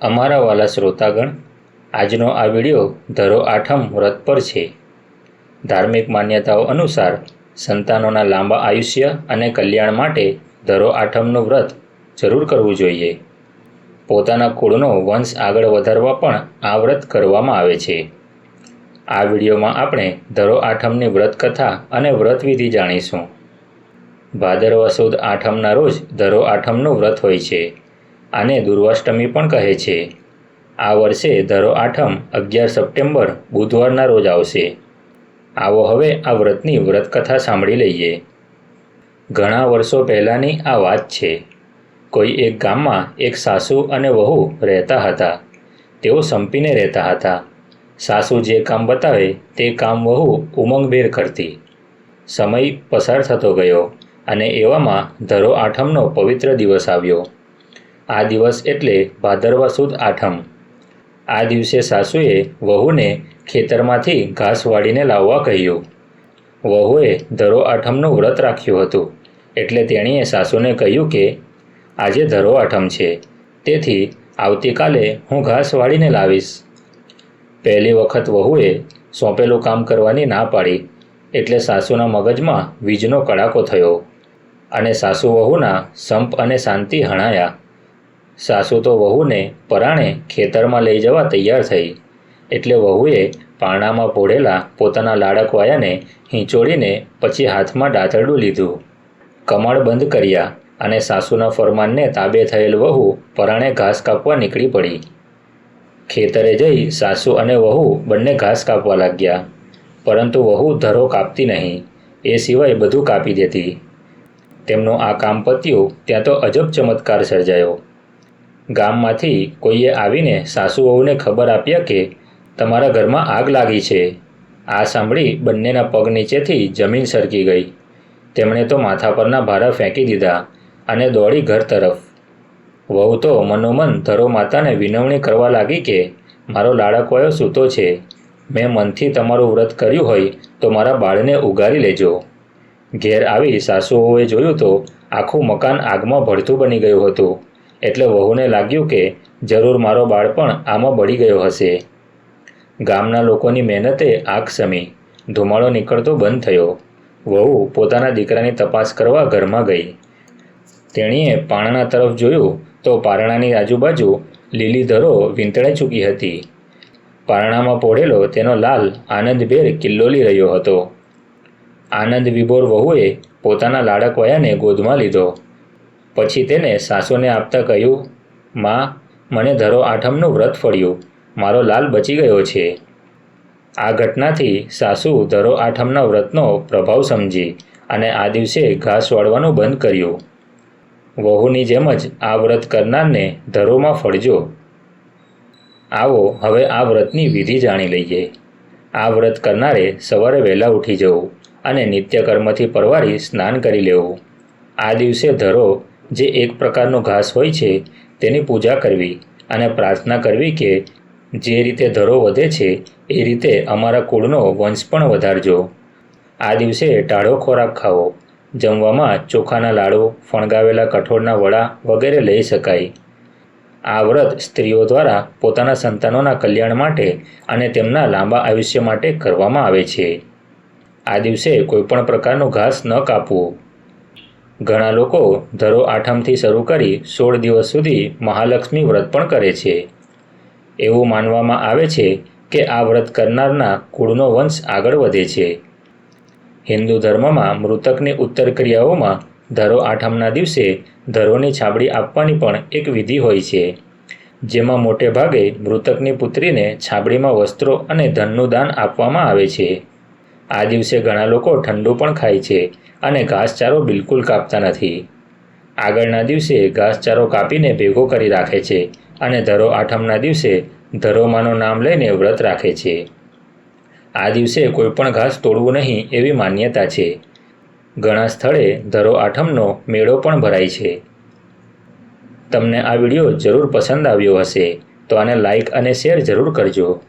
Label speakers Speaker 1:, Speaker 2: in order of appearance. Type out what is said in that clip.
Speaker 1: અમારા વાલા શ્રોતાગણ, આજનો આ વિડિયો ધરો આઠમ વ્રત પર છે. ધાર્મિક માન્યતાઓ અનુસાર સંતાનોના લાંબા આયુષ્ય અને કલ્યાણ માટે ધરો આઠમનું વ્રત જરૂર કરવું જોઈએ. પોતાના કુળનો વંશ આગળ વધારવા પણ આ વ્રત કરવામાં આવે છે. આ વિડીયોમાં આપણે ધરો આઠમની વ્રત કથા અને વ્રત વિધિ જાણીશું. ભાદરવા સુદ આઠમના રોજ ધરો આઠમનું વ્રત હોય છે. આને દુર્વાષ્ટમી પણ કહે છે. આ વર્ષે ધરો આઠમ, અગિયાર સપ્ટેમ્બર, બુધવારના રોજ આવશે. આવો હવે આ વ્રતની વ્રતકથા સાંભળી લઈએ. ઘણા વર્ષો પહેલાંની આ વાત છે. કોઈ એક ગામમાં એક સાસુ અને વહુ રહેતા હતા. તેઓ સંપીને રહેતા હતા. સાસુ જે કામ બતાવે તે કામ વહુ ઉમંગભેર કરતી. સમય પસાર થતો ગયો અને એવામાં ધરો આઠમનો પવિત્ર દિવસ આવ્યો. આ દિવસ એટલે ભાદરવા સુદ આઠમ. આ દિવસે સાસુએ વહુને ખેતરમાંથી ઘાસ વાળીને લાવવા કહ્યું. વહુએ ધરો આઠમનું વ્રત રાખ્યું હતું. એટલે તેણીએ સાસુને કહ્યું કે, આજે ધરો આઠમ છે. તેથી આવતીકાલે હું ઘાસ વાળીને લાવીશ. પહેલી વખત વહુએ સોંપેલું કામ કરવાની ના પાડી, એટલે સાસુના મગજમાં વીજનો કડાકો થયો અને સાસુ વહુના સંપ અને શાંતિ હણાયા. સાસુ તો વહુને પરાણે ખેતરમાં લઈ જવા તૈયાર થઈ. એટલે વહુએ પાણામાં પોઢેલા પોતાના લાડકવાયાને હિંચોળીને પછી હાથમાં દાંતરડું લીધું. કમળ બંધ કર્યા અને સાસુના ફરમાનને તાબે થયેલ વહુ પરાણે ઘાસ કાપવા નીકળી પડી. ખેતરે જઈ સાસુ અને વહુ બંને ઘાસ કાપવા લાગ્યા. પરંતુ વહુ ધરો કાપતી નહીં, એ સિવાય બધું કાપી દેતી. તેમનું આ કામ પત્યું ત્યાં તો અજબ ચમત્કાર સર્જાયો. ગામમાંથી કોઈએ આવીને સાસુ વહુને ખબર આપ્યા કે તમારા ઘરમાં આગ લાગી છે. આ સાંભળી બંનેના પગ નીચેથી જમીન સરકી ગઈ. તેમણે તો માથા પરના ભારા ફેંકી દીધા અને દોડી ઘર તરફ. વહુ તો મનોમન ધરો માતાને વિનવણી કરવા લાગી કે, મારો લાડકવાયો સૂતો છે. મેં મનથી તમારું વ્રત કર્યું હોય તો મારા બાળને ઉગારી લેજો. ઘેર આવી સાસુઓએ જોયું તો આખું મકાન આગમાં ભળતું બની ગયું હતું. એટલે વહુને લાગ્યું કે જરૂર મારો બાળપણ આમાં બળી ગયો હશે. ગામના લોકોની મહેનતે આંખ સમી. ધુમાડો નીકળતો બંધ થયો. વહુ પોતાના દીકરાની તપાસ કરવા ઘરમાં ગઈ. તેણીએ પારણા તરફ જોયું તો પારણાની આજુબાજુ લીલી ધરો વીંતળાઈ ચૂકી હતી. પારણામાં પોઢેલો તેનો લાલ, આનંદભેર કિલ્લોલી રહ્યો હતો. આનંદ વિભોર વહુએ પોતાના લાડકવાયાને ગોદમાં લીધો. પછી તેને સાસુને આપતા કહ્યું, માં, મને ધરો આઠમનું વ્રત ફળ્યું. મારો લાલ બચી ગયો છે. આ ઘટનાથી સાસુ ધરો આઠમના વ્રતનો પ્રભાવ સમજી અને આ દિવસે ઘાસ વાળવાનું બંધ કર્યું. વહુની જેમ જ આ વ્રત કરનારને ધરોમાં ફળજો. આવો, હવે આ વ્રતની વિધિ જાણી લઈએ. આ વ્રત કરનારે સવારે વહેલા ઉઠી જવું અને નિત્યકર્મથી પરવારી સ્નાન કરી લેવું. આ દિવસે ધરો જે એક પ્રકારનો ઘાસ હોય છે, તેની પૂજા કરવી અને પ્રાર્થના કરવી કે જે રીતે ધરો વધે છે, એ રીતે અમારા કુળનો વંશ પણ વધારજો. આ દિવસે ટાળો ખોરાક ખાવો. જમવામાં ચોખાના લાડુ, ફણગાવેલા કઠોળના વડા વગેરે લઈ શકાય. આ વ્રત સ્ત્રીઓ દ્વારા પોતાના સંતાનોના કલ્યાણ માટે અને તેમના લાંબા આયુષ્ય માટે કરવામાં આવે છે. આ દિવસે કોઈપણ પ્રકારનું ઘાસ ન કાપવું. ઘણા લોકો ધરો આઠમથી શરૂ કરી સોળ દિવસ સુધી મહાલક્ષ્મી વ્રત પણ કરે છે. એવું માનવામાં આવે છે કે આ વ્રત કરનારના કુળનો વંશ આગળ વધે છે. હિન્દુ ધર્મમાં મૃતકની ઉત્તર ક્રિયાઓમાં ધરો આઠમના દિવસે ધરોની છાબડી આપવાની પણ એક વિધિ હોય છે. જેમાં મોટે ભાગે મૃતકની પુત્રીને છાબડીમાં વસ્ત્રો અને ધનનું દાન આપવામાં આવે છે. આ દિવસે ઘણા લોકો ઠંડુ પણ ખાય છે અને ઘાસચારો બિલકુલ કાપતા નથી. આગળના દિવસે ઘાસચારો કાપીને ભેગો કરી રાખે છે અને ધરો આઠમના દિવસે ધરોમાનું નામ લઈને વ્રત રાખે છે. આ દિવસે કોઈ પણ ઘાસ તોડવું નહીં એવી માન્યતા છે. ઘણા સ્થળે ધરો આઠમનો મેળો પણ ભરાય છે. તમને આ વીડિયો જરૂર પસંદ આવ્યો હશે તો આને લાઈક અને શેર જરૂર કરજો.